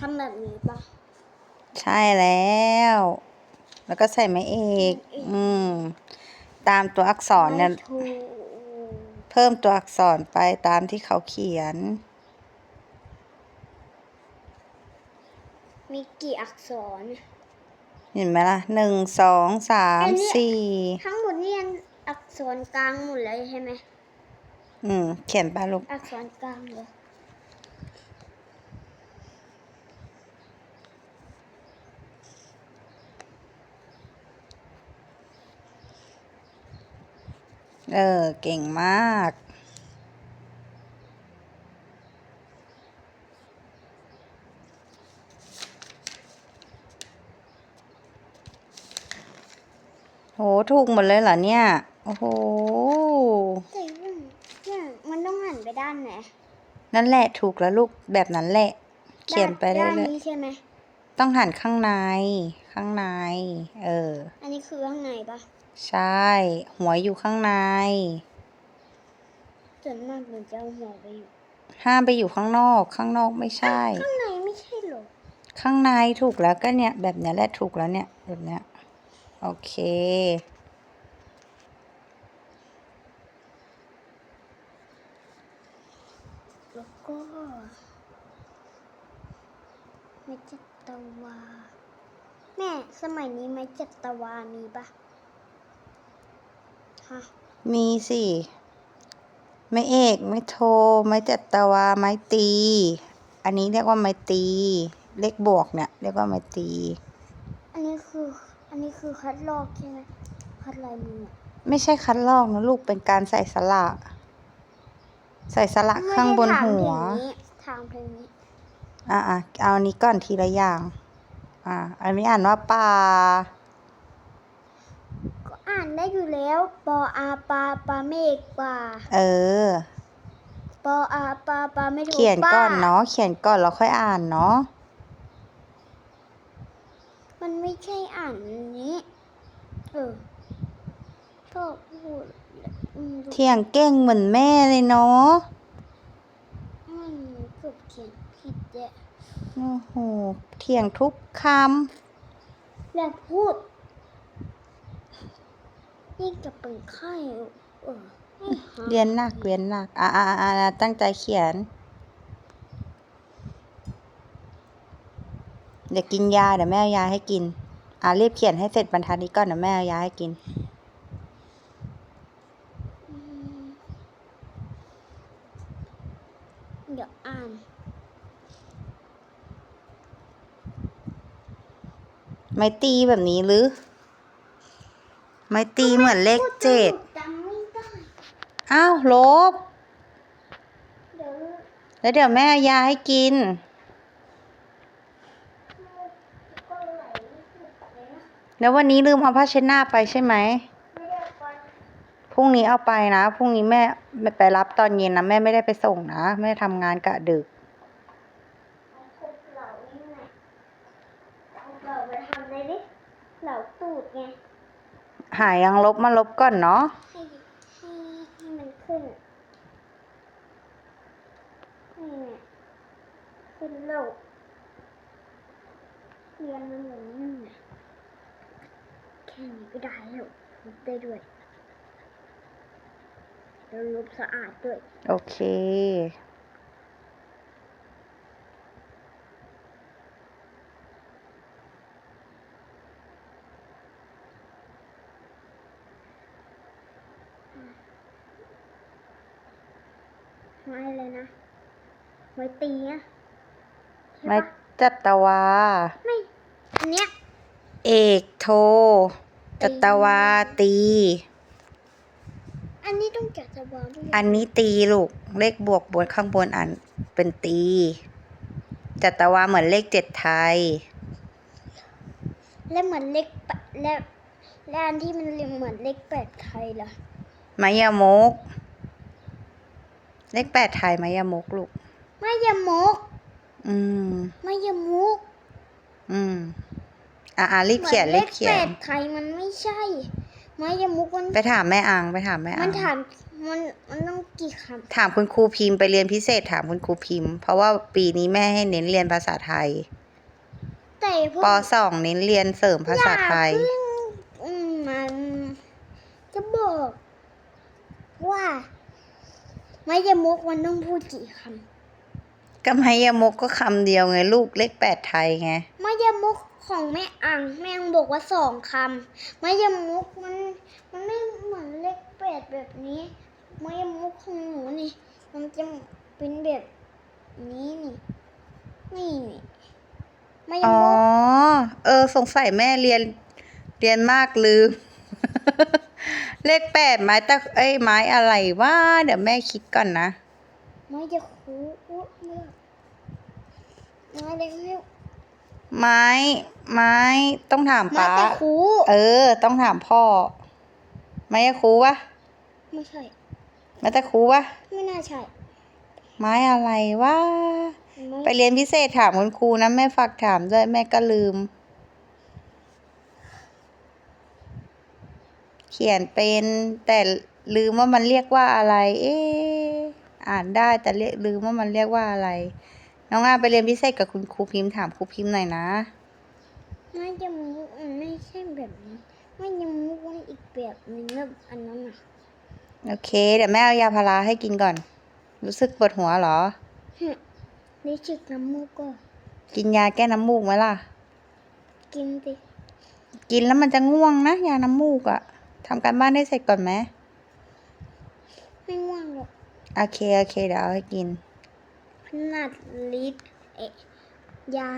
ทำแบบนี้ปะใช่แล้ว แล้วก็ใส่ไม้เอก อืม ตามตัวอักษรเนี่ย ไม่ถูกเพิ่มตัวอักษรไปตามที่เขาเขียน มีกี่อักษร เห็นไหมล่ะหนึ่งสองสามอันเนี้ยสี่ทั้งหมดนี่อักษรกลางหมดเลยใช่ไหม อืม เขียนไปลูก อักษรกลางเลย เออ เก่งมาก โห ถูกหมดเลยเหรอเนี่ย โอ้โห แต่ว่าเนี่ยมันต้องหันไปด้านไหนนั่นแหละถูกแล้วลูกแบบนั้นแหละ เขียนไปเรื่ด้านอยนี้ใช่ไหม ๆต้องหันข้างใน ข้างใน เออ อันนี้คือข้างในปะ ใช่ หัวอยู่ข้างใน ส่วนมากมันจะเอาหัวไปอยู่ห้ามไปอยู่ข้างนอก ข้างนอกไม่ใช่ ข้างในไม่ใช่เหรอข้างในถูกแล้วก็เนี่ยแบบเนี้ยแหละถูกแล้วเนี่ยแบบเนี้ยโอเค แล้วก็ไม้จัตวาแม่สมัยนี้ไม้จัตวามีปะ ฮะมีสิ ไม่เอก ไม่โท ไม่จัตวา ไม้ตี อันนี้เรียกว่าไม้ตี เลขบวกเนี่ย เรียกว่าไม้ตี อันนี้คือ อันนี้คือคัดลอกใช่ไหมคัดลายมืออะไม่ใช่คัดลอกนะลูกเป็นการใส่สระใส่สระข้างบนหัวไม่ได้ถามถึงนี้อะอะเอาอันนี้ก่อนทีละอย่าง อะอันนี้อ่านว่าปลาก็อ่านได้อยู่ แล้วปออาปาปาเมฆปาเออ ปออาปาปาไม่ถูกเขียนก่อนป้เนาะ เขียนก่อนแล้วค่อยอ่านเนาะ มันไม่ใช่อ่านอันนี้ เออชอบพูดอืมเถียงเก่งเหมือนแม่เลยเนาะมันเกือบเขียนผิดแหละโอ้โหเถียงทุกคแล้วพูด นี่จะเป็นไข้เออให้หาำเรียนหนักเรียนหนัก อะอะอะอะตั้งใจเขียน เดี๋ยวกินยาเดี๋ยวแม่เอายาให้กิน อะรีบเขียนให้เสร็จบรรทัดนี้ก่อนเดี๋ยวแม่เอายาให้กินอืมเดี๋ยวอ่านไม้ตีแบบนี้หรือ ไม้ตีเหมือนเลขเจ็ดจำไม่ได้อ้าวลบ เดี๋ยวแล้วเดี๋ยวแม่เอายาให้กิน ก็ไหลไม่ถูกเลยนะแล้ววันนี้ลืมเอาผ้าเช็ดหน้าไปใช่ไหม ไม่ได้ไปพรุ่งนี้เอาไปนะ พรุ่งนี้แม่ไม่ไปรับตอนเย็นนะ แม่ไม่ได้ไปส่งนะ แม่ทำงานกะดึก เอาพวกเหล่านี่ไงเอาเหล่าไปทำอะไรดิเหล่าตูดไง หายยังลบมาลบก่อนเนาะให้ให้ให้มันขึ้นนี่ไงขึ้นเหล่าเรียนมันเหมือนนี่ไงแค่นี้ก็ได้แล้วลบได้ด้วยแล้วลบสะอาดด้วย โอเค ไม้เลยนะ ไม้ตีอะใช่ไม่ปะจัตวา ไม่ อันเนี้ย เอกโท จัตวาตี อันนี้ต้องจัดสว่างด้วยอันนี้ตีลูก เลขบวกบนข้างบนอ่านเป็นตี จัตวาเหมือนเลขเจ็ดไทย และเหมือนเล็กแปดและและอันที่มันเหมือนเล็กแปดไทยล่ะมายามก เลขแปดไทยมายามกลูกมายามก อืมมายามุกอืม อะอะรีบเขียนหมืรีอนบขเขียแปนดไทยมันไม่ใช่มายามุกมันไปถามแม่อังไปถามแม่อัมังนถามมันมันต้องกี่คถามคุณครูพิมพ์ไปเรียนพิเศษถามคุณครูพิมพ์ เพราะว่าปีนี้แม่ให้เน้นเรียนภาษาไทยำแต่พวกปสองเน้นเรียนเสริมภาษาไทยอย่าเพิ่งอืมมันจะบอกว่า ไม่ยมุกมันต้องพูดกี่คก็ไมยมกก็คำเดียวไง ลูกเลขแปดไทยไงำไม่ยมุกของแม่อังแม่อังบอกว่าสองคำไม่ยมุกมันมันไม่เหมือนเลขแปดแบบนี้ไม่ยมุกของหนูนี่ มันจะเป็นแบบนี้นี่นี่นี่ไม่ยอ๋อมุกเออสงสัยแม่เรียนเรียนมากลืม เลขแปดไม้ตะเอ้ยไม้อะไรว่าเดี๋ยวแม่คิดก่อนนะ ไม่จะคูอุ๊ยเลือกไม่ได้ไม่ไม้ ไม้ต้องถามมาป้าแต่คูเออ ต้องถามพ่อ ไม้ตะครูวะไม่ใช่ ไม้ตะครูวะไม่น่าใช่ ไม้อะไรวะไม่ไปเรียนพิเศษถามคุณครูนะแม่ฝากถามด้วยแม่ก็ลืม เขียนเป็นแต่ลืมว่ามันเรียกว่าอะไร เอ๊ะอ่านได้แต่เรียกลืมว่ามันเรียกว่าอะไร น้องอาไปเรียนพิเศษกับคุณครูพิมพ์ถามครูพิมพ์หน่อยนะไม่จะมุกมันไม่ใช่แบบนี้ไม่จะมุกมันอีกแบบหนึงแล้วอันนั้นอะโอเค เดี๋ยวแม่เอายาพาราให้กินก่อน รู้สึกปวดหัวเหรอฮึนี่ชิกน้ำมูกก็กินยาแก้น้ำมูกไหมล่ะ กินสิกินแล้วมันจะง่วงนะยาน้ำมูกอะ ทำการบ้านได้เสร็จก่อนไหมไม่ง่วงหรอกโอเค โอเค เดี๋ยวเอาให้กิน ขนาดลิตรเอะยา